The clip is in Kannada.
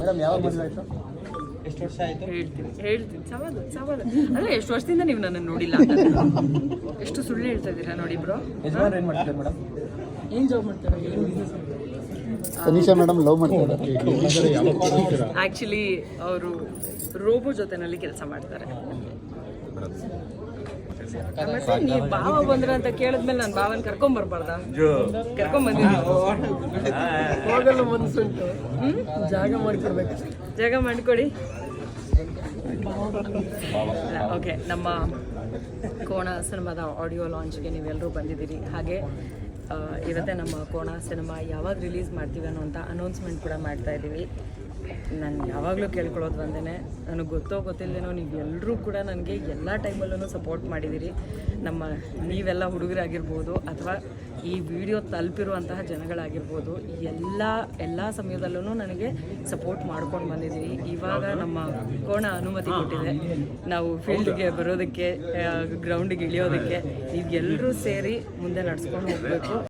ಮೇಡಮ್ ಮದುವೆ ಆಯ್ತು? ಎಷ್ಟು ವರ್ಷ ಆಯ್ತು? ಹೇಳ್ತೀನಿ. ಹೇಳ್ತೀನಿ. ಸವಾಲು ಸವಾಲು. ಅಂದ್ರೆ ಎಷ್ಟು ವರ್ಷದಿಂದ ನೀವು ನನ್ನನ್ನು ನೋಡಿಲ್ಲ ಎಷ್ಟು ಸುಳ್ಳು ಹೇಳ್ತಾ ಇದ್ದೀರಾ ನೋಡಿ ಬ್ರೋ ಯಜಮಾನ್ ಏನ್ ಮಾಡ್ತಿದ್ದಾರೆ ಮೇಡಮ್ ಏನು ಜಾಬ್ ಮಾಡ್ತಾರೆ? ಏನು ಬಿಸ್ನೆಸ್ ತನಿಷಾ ಮೇಡಮ್ ಲವ್ ಮಾಡ್ತಾರೆ. ಆ್ಯಕ್ಚುಲಿ ಅವರು ರೋಬೋ ಜೊತೆನಲ್ಲಿ ಕೆಲಸ ಮಾಡ್ತಾರೆ. ನೀವು ಭಾವ ಬಂದ್ರ ಅಂತ ಕೇಳಿದ್ಮೇಲೆ ನಾನು ಭಾವನ್ ಕರ್ಕೊಂಡ್ ಬರ್ಬಾರ್ದ? ಕರ್ಕೊಂಡ್ ಬಂದಿದ್ದೀನಿ ಹೋಗಲು ಮನಸ್ಸುಂಟು ಜಾಗ ಮಾಡ್ಕೊಡ್ಬೇಕು. ಜಾಗ ಮಾಡ್ಕೊಡಿ. ಓಕೆ ನಮ್ಮ ಕೋಣ ಸಿನಿಮಾದ ಆಡಿಯೋ ಲಾಂಚ್ಗೆ ನೀವೆಲ್ಲರೂ ಬಂದಿದ್ದೀರಿ. ಹಾಗೆ ಇವತ್ತೇ ನಮ್ಮ ಕೋಣ ಸಿನಿಮಾ. ಯಾವಾಗ ರಿಲೀಸ್ ಮಾಡ್ತೀವಿ ಅನ್ನೋಂಥ ಅನೌನ್ಸ್ಮೆಂಟ್ ಕೂಡ ಮಾಡ್ತಾ ಇದ್ದೀವಿ. ನಾನು ಯಾವಾಗಲೂ ಕೇಳ್ಕೊಳ್ಳೋದು ಒಂದೇ ನನಗೆ ಗೊತ್ತೋ ಗೊತ್ತಿಲ್ಲದೇನೋ ನೀವು ಎಲ್ಲರೂ ಕೂಡ ನನಗೆ ಎಲ್ಲ ಟೈಮಲ್ಲೂ ಸಪೋರ್ಟ್ ಮಾಡಿದ್ದೀರಿ. ನಮ್ಮ ನೀವೆಲ್ಲ ಹುಡುಗರಾಗಿರ್ಬೋದು ಅಥವಾ ಈ ವಿಡಿಯೋ ತಲುಪಿರುವಂತಹ ಜನಗಳಾಗಿರ್ಬೋದು ಎಲ್ಲ ಎಲ್ಲ ಸಮಯದಲ್ಲೂ ನನಗೆ ಸಪೋರ್ಟ್ ಮಾಡ್ಕೊಂಡು ಬಂದಿದ್ದೀವಿ ಇವಾಗ ನಮ್ಮ ಕೋಣ ಅನುಮತಿ ಕೊಟ್ಟಿದೆ. ನಾವು ಫೀಲ್ಡ್ಗೆ ಬರೋದಕ್ಕೆ ಗ್ರೌಂಡಿಗೆ ಇಳಿಯೋದಕ್ಕೆ ಈಗ ಎಲ್ಲರೂ ಸೇರಿ ಮುಂದೆ ನಡೆಸ್ಕೊಂಡು ಹೋಗಬೇಕು.